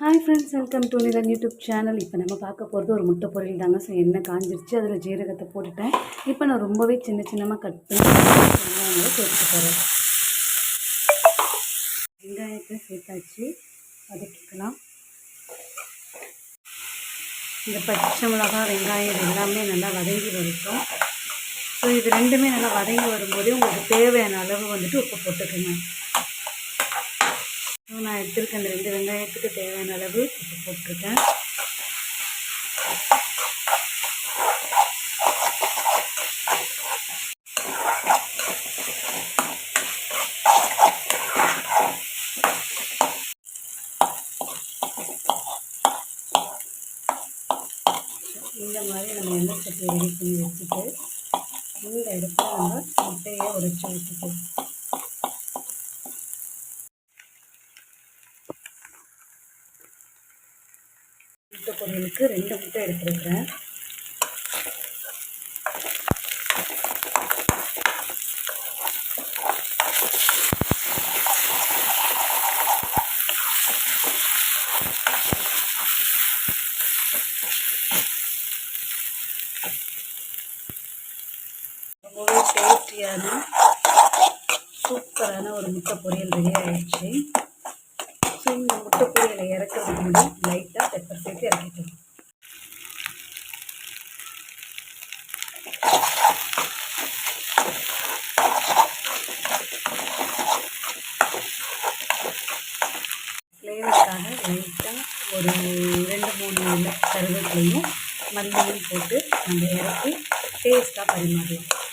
Hi friends welcome to Nilan YouTube channel இப்போ நம்ம பார்க்க போகிறது ஒரு முட்டை பொரியல் தாங்க. ஸோ எண்ணெய் காஞ்சிருச்சு? அதில் ஜீரகத்தை போட்டுட்டேன். இப்போ நான் ரொம்பவே சின்ன சின்னமாக கட் பண்ணி வெங்காயங்களை சேர்த்துக்க போகிறேன் வெங்காயத்தை சேர்த்தாச்சு. வதக்கிக்கலாம். இந்த பச்சை மிளகா வெங்காயம் இது எல்லாமே நல்லா வதங்கி வரட்டும். ஸோ இது ரெண்டுமே நல்லா வதங்கி வரும்போதே உங்களுக்கு தேவையான அளவு வந்துட்டு உப்பு போட்டுக்கோங்க. நான் எடுத்துருக்க அந்த ரெண்டு வெங்காயத்துக்கு தேவையான அளவு உப்பு போட்டிருக்கேன். இந்த மாதிரி நம்ம எண்ணெய் சட்டியை ரெடி பண்ணி வச்சுட்டு இந்த இடத்துல நம்ம முட்டையை உடைச்சி வச்சுக்கலாம் முட்டை பொரியலுக்கு ரெண்டு முட்டை எடுத்துருக்குறேன். ரொம்பவே டேஸ்டியான சூப்பரான ஒரு முட்டை பொரியல் ரெடி ஆயிடுச்சு. முட்டை பொரியலை இறக்கிறதுக்கு முன்னாடி லைட்டாக பெப்பர் சேர்த்து இறக்கிக்கலாம் ஃப்ளேவருக்காக லைட்டாக ஒரு ரெண்டு மூணு கருவேப்பிலையும் மல்லியும் போட்டு நம்ம இறக்கி டேஸ்ட்டாக பரிமாறலாம்